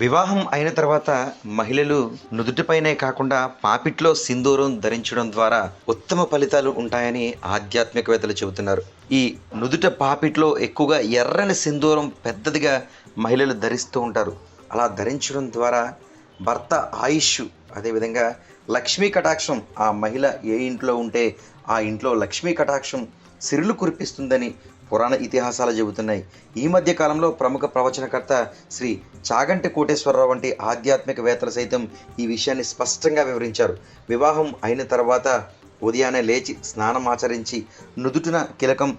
వివాహం అయిన తర్వాత మహిళలు నుదుటిపైనే కాకుండా పాపిట్లో సింధూరం ధరించడం ద్వారా ఉత్తమ ఫలితాలు ఉంటాయని ఆధ్యాత్మికవేత్తలు చెబుతున్నారు. ఈ నుదుట పాపిట్లో ఎక్కువగా ఎర్రని సింధూరం పెద్దదిగా మహిళలు ధరిస్తూ ఉంటారు. అలా ధరించడం ద్వారా భర్త ఆయుష్ అదేవిధంగా లక్ష్మీ కటాక్షం ఆ మహిళ ఏ ఇంట్లో ఉంటే ఆ ఇంట్లో లక్ష్మీ కటాక్షం సిరులు కురిపిస్తుందని పురాణ ఇతిహాసాలు చెబుతున్నాయి. ఈ మధ్య కాలంలో ప్రముఖ ప్రవచనకర్త శ్రీ చాగంటి కోటేశ్వరరావు వంటి ఆధ్యాత్మికవేత్తలు సైతం ఈ విషయాన్ని స్పష్టంగా వివరించారు. వివాహం అయిన తర్వాత ఉదయాన్నే లేచి స్నానం ఆచరించి నుదుటిన కిలకం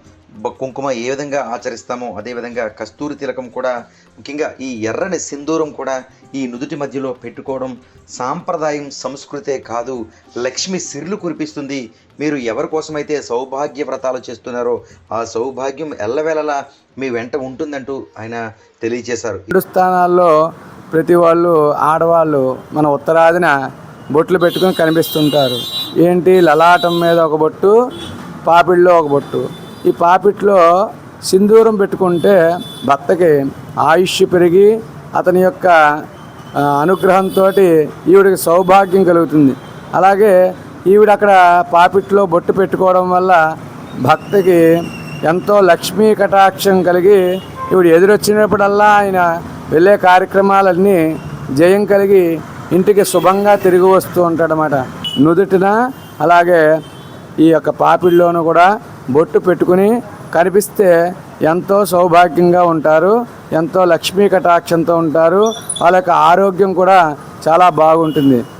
కుంకుమ ఏ విధంగా ఆచరిస్తామో అదేవిధంగా కస్తూరి తిలకం కూడా ముఖ్యంగా ఈ ఎర్రని సింధూరం కూడా ఈ నుదుటి మధ్యలో పెట్టుకోవడం సాంప్రదాయం సంస్కృతే కాదు. లక్ష్మి సిర్లు కురిపిస్తుంది. మీరు ఎవరి కోసమైతే సౌభాగ్య వ్రతాలు చేస్తున్నారో ఆ సౌభాగ్యం ఎల్లవేళలా మీ వెంట ఉంటుందంటూ ఆయన తెలియజేశారు రెండు స్థానాల్లో ప్రతి వాళ్ళు ఆడవాళ్ళు మన ఉత్తరాదిన బొట్లు పెట్టుకొని కనిపిస్తుంటారు. ఏంటి? లలాటం మీద ఒక బొట్టు పాపిడిలో ఒక బొట్టు. ఈ పాపిట్లో సింధూరం పెట్టుకుంటే భర్తకి ఆయుష్ పెరిగి అతని యొక్క అనుగ్రహంతో ఈవిడికి సౌభాగ్యం కలుగుతుంది. అలాగే ఈవిడ అక్కడ పాపిట్లో బొట్టు పెట్టుకోవడం వల్ల భక్తకి ఎంతో లక్ష్మీ కటాక్షం కలిగి ఈవిడ ఎదురొచ్చినప్పుడల్లా ఆయన వెళ్ళే కార్యక్రమాలన్నీ జయం కలిగి ఇంటికి శుభంగా తిరిగి వస్తూ ఉంటాడనమాట నుదుటిన అలాగే ఈ యొక్క పాపిడిలోనూ కూడా బొట్టు పెట్టుకుని కనిపిస్తే ఎంతో సౌభాగ్యంగా ఉంటారు ఎంతో లక్ష్మీ కటాక్షంతో ఉంటారు వాళ్ళ యొక్క ఆరోగ్యం కూడా చాలా బాగుంటుంది.